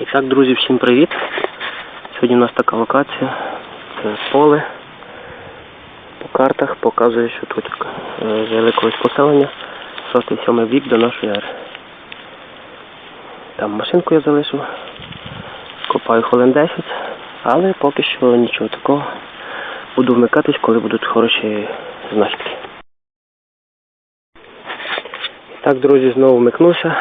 І так, друзі, всім привіт. Сьогодні у нас така локація. Це поле. По картах показує, що тут е, жили колись поселення. 6-7 вік до нашої ери. Там машинку я залишив. Копаю хвилин 10, але поки що нічого такого. Буду вмикатись, коли будуть хороші знахідки. Так, друзі, знову вмикнувся.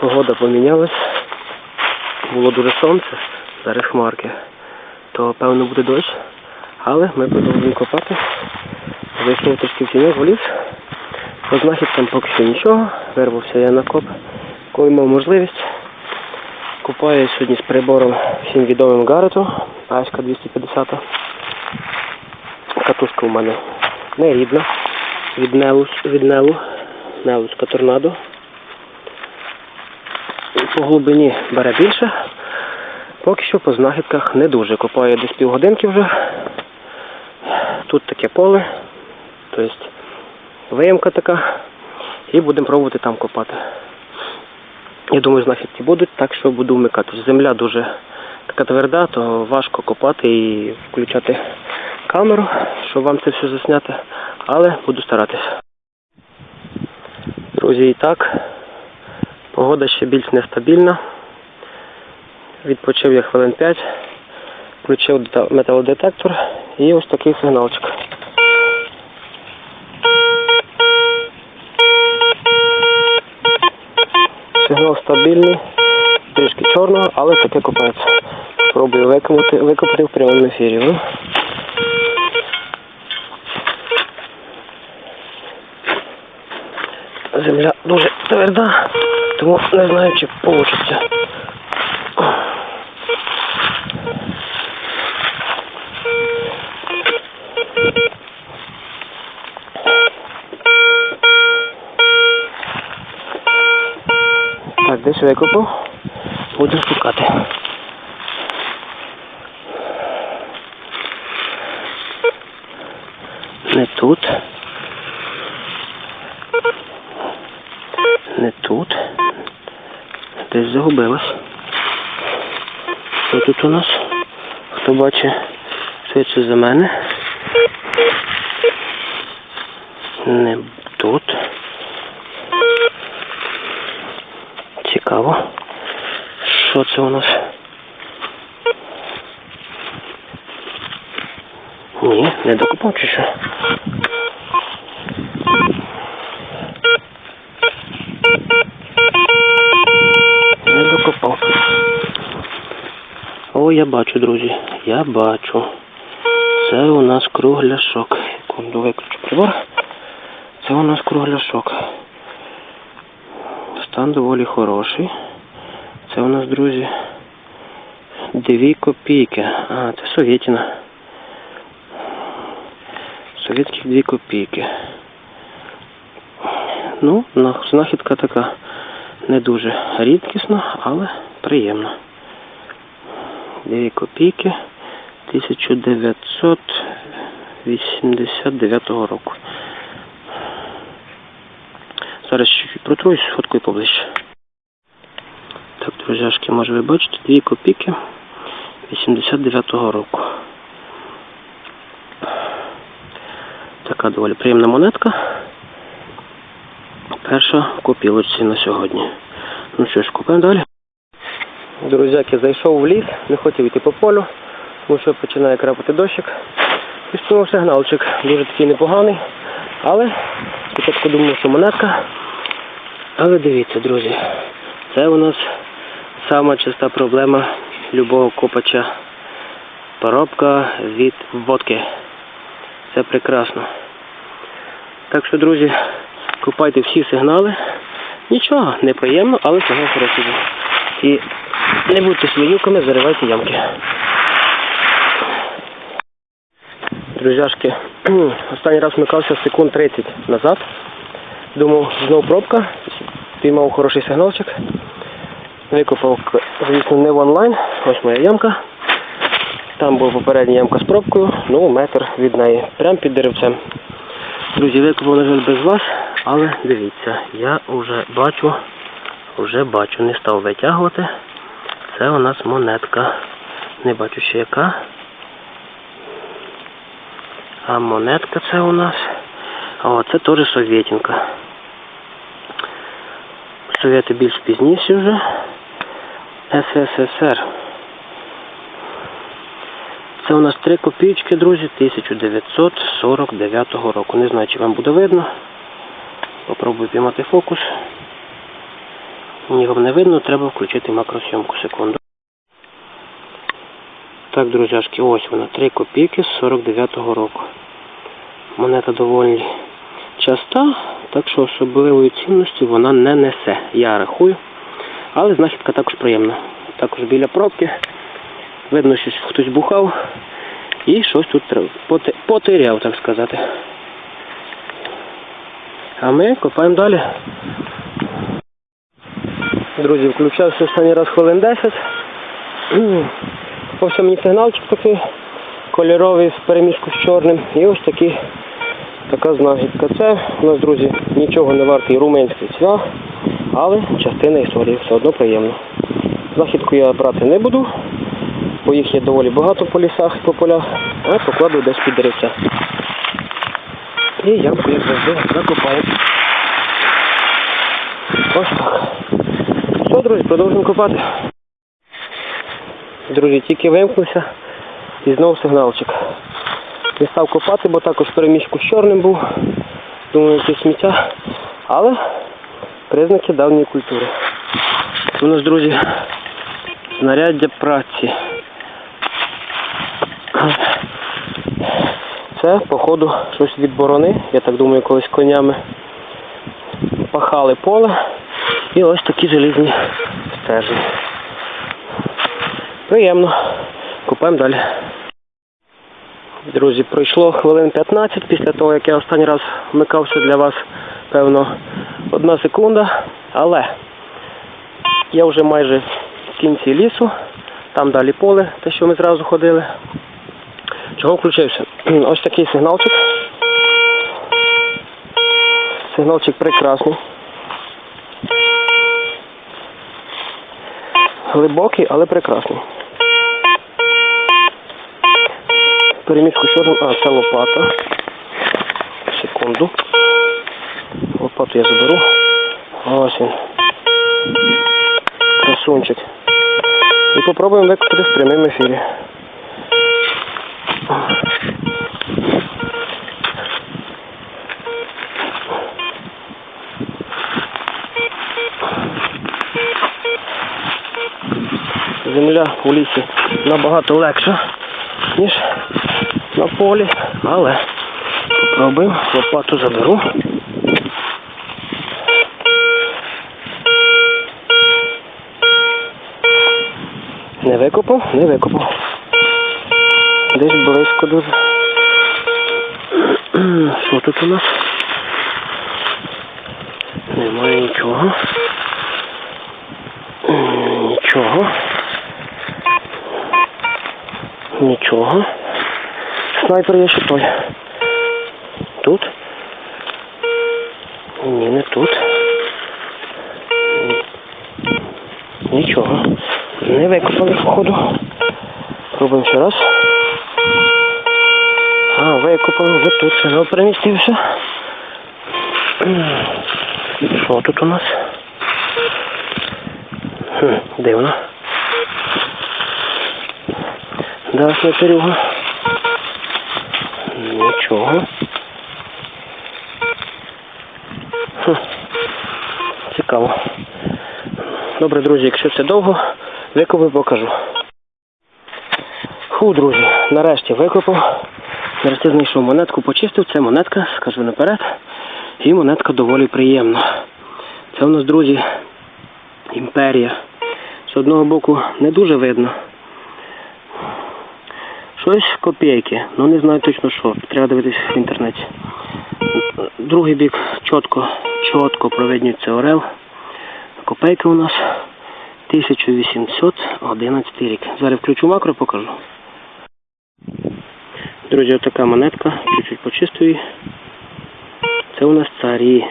Погода помінялась. Було дуже сонце, зараз хмарки. То певно буде дощ. Але ми продовжуємо копати. Вийшов трішки в тіньок в ліс. По знахідкам поки що нічого. Вирвався я на коп. Коли мав можливість. Купаю сьогодні з прибором всім відомим Гарету. Аська 250. Катушка у мене не рідна. Від Нелус, від Нелу. Нелуска торнадо. По глибині бере більше. Поки що по знахідках не дуже. Копаю десь півгодинки вже. Тут таке поле, тобто виямка така. І будемо пробувати там копати. Я думаю, знахідки будуть, так що буду вмикатись. Земля дуже така тверда, то важко копати і включати камеру, щоб вам це все засняти. Але буду старатися. Друзі, і так. Погода ще більш нестабільна. Відпочив я хвилин 5, включив металодетектор і ось такий сигналчик. Сигнал стабільний, трішки чорного, але таке копається. Спробую викопати, викопати в прямому ефірі. Ну. Земля дуже тверда, тому не знаю, чи вийде. Так, десь викопав. Буду шукати. Не тут. Не тут. Десь загубилась. Що тут у нас? Хто бачить швидше за мене? Не тут. Цікаво. Що це у нас? Ні, не докупав чи що? Я бачу, друзі. Я бачу. Це у нас кругляшок. Секунду виключу прибор. Це у нас кругляшок. Стан доволі хороший. Це у нас, друзі, дві копійки. А, це Совєтіна. Совєтських дві копійки. Ну, знахідка така не дуже рідкісна, але приємна. Дві копійки 1989 року. Зараз чуть-чуть протруюсь, фоткою поближче. Так, друзяшки, може ви бачите, дві копійки 89-го року. Така доволі приємна монетка. Перша в копілочці на сьогодні. Ну що ж, купимо далі. Друзяки, зайшов в ліс, не хотів йти по полю, тому що починає крапати дощик. І спинув сигналчик, дуже такий непоганий. Але спочатку думав, що монетка. Але дивіться, друзі, це у нас сама чиста проблема любого копача. Поробка від водки. Це прекрасно. Так що, друзі, купайте всі сигнали. Нічого, неприємно, але сигнал хороший. І не будьте свинюками, заривайте ямки. Друзяшки, останній раз вмикався секунд 30 назад. Думав, знов пробка, піймав хороший сигналчик. Викопав, звісно, не в онлайн. Ось моя ямка. Там була попередня ямка з пробкою, ну, метр від неї, прямо під деревцем. Друзі, викопав, на жаль, без вас, але дивіться, я вже бачу, вже бачу, не став витягувати. Це у нас монетка. Не бачу ще яка. А монетка це у нас. О, це теж совєтінка. Совєти більш пізніші вже. СССР. Це у нас 3 копійки, друзі, 1949 року. Не знаю, чи вам буде видно. Попробую піймати фокус. Ні, не видно, треба включити макросйомку. Секунду. Так, друзяшки, ось вона, 3 копійки з 49-го року. Монета доволі часта, так що особливої цінності вона не несе. Я рахую. Але знахідка також приємна. Також біля пробки. Видно, що хтось бухав і щось тут потеряв, так сказати. А ми копаємо далі. Друзі, включався останній раз хвилин 10. Попався мені сигналчик такий кольоровий в переміжку з чорним. І ось такий, така знахідка. Це у нас, друзі, нічого не вартий румунський цвях, але частина історії все одно приємно. Знахідку я брати не буду, бо їх є доволі багато по лісах і по полях, а покладу десь під деревця. І ямку, як завжди, закопаю. Ось так. Друзі, продовжуємо копати. Друзі, тільки вимкнувся і знову сигналчик. Не став копати, бо також переміжку з чорним був. Думаю, якесь сміття. Але признаки давньої культури. У нас, друзі, знаряддя праці. Це, походу, щось від борони. Я так думаю, колись конями пахали поле. І ось такі желізні стежі. Приємно. Купаємо далі. Друзі, пройшло хвилин 15 після того, як я останній раз вмикався для вас, певно, одна секунда. Але я вже майже в кінці лісу, там далі поле, те, що ми зразу ходили. Чого включився? Ось такий сигналчик. Сигналчик прекрасний. Глибокий, але прекрасний. Перемішку чорним. А, це лопата. Секунду. Лопату я заберу. Ось він. Красунчик. І попробуємо викопати в прямому ефірі. Земля у лісі набагато легша, ніж на полі, але попробуємо, лопату заберу. Не викопав, не викопав. Десь близько дуже. Що тут у нас? Немає нічого. М, Нічого. Нічого. Снайпер є ще той. Тут? Ні, не тут. Нічого. Не викопали, походу. Пробуємо ще раз. А, викопали вже тут. Сигнал перемістився. Що тут у нас? Хм, дивно. Да, снайперюга. Нічого. Хм. Цікаво. Добре, друзі, якщо це довго, викопаю покажу. Фу, друзі, нарешті викопав. Нарешті знайшов монетку, почистив. Це монетка, скажу наперед. І монетка доволі приємна. Це у нас, друзі, імперія. З одного боку не дуже видно. Щось копійки, ну не знаю точно що. Треба дивитися в інтернеті. Другий бік чітко, чітко провиднюється орел. Копейка у нас 1811 рік. Зараз включу макро, покажу. Друзі, отака монетка, чуть-чуть почистую її. Це у нас царі.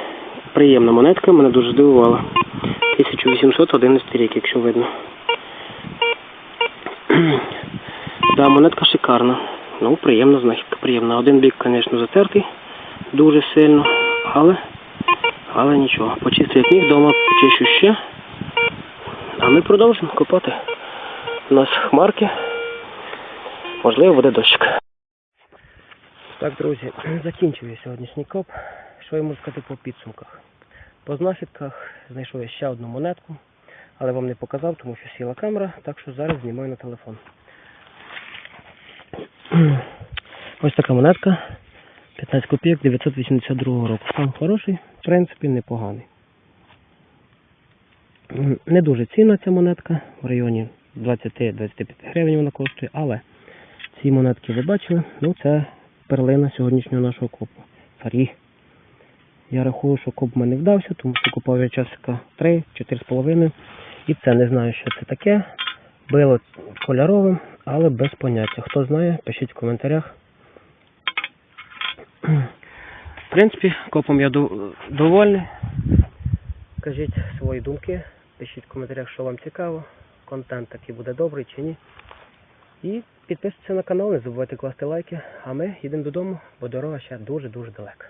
Приємна монетка, мене дуже здивувала. 1811 рік, якщо видно. Да, монетка шикарна. Ну, приємна знахідка, приємна. Один бік, звісно, затертий дуже сильно, але, але нічого. Почистив як міг, вдома почищу ще. А ми продовжимо копати. У нас хмарки. Можливо, буде дощик. Так, друзі, закінчую сьогоднішній коп. Що я можу сказати по підсумках? По знахідках знайшов я ще одну монетку, але вам не показав, тому що сіла камера, так що зараз знімаю на телефон. Ось така монетка. 15 копійок 982 року. Стан хороший, в принципі, непоганий. Не дуже цінна ця монетка, в районі 20-25 гривень вона коштує, але ці монетки ви бачили, ну це перлина сьогоднішнього нашого копу. Фарі. Я рахую, що коп мене вдався, тому що купав я часика 3, 4,5. І це не знаю, що це таке. Било кольоровим, але без поняття. Хто знає, пишіть в коментарях. В принципі, копом я довольний. Кажіть свої думки, пишіть в коментарях, що вам цікаво, контент такий буде добрий чи ні. І підписуйтесь на канал, не забувайте класти лайки, а ми їдемо додому, бо дорога ще дуже-дуже далека.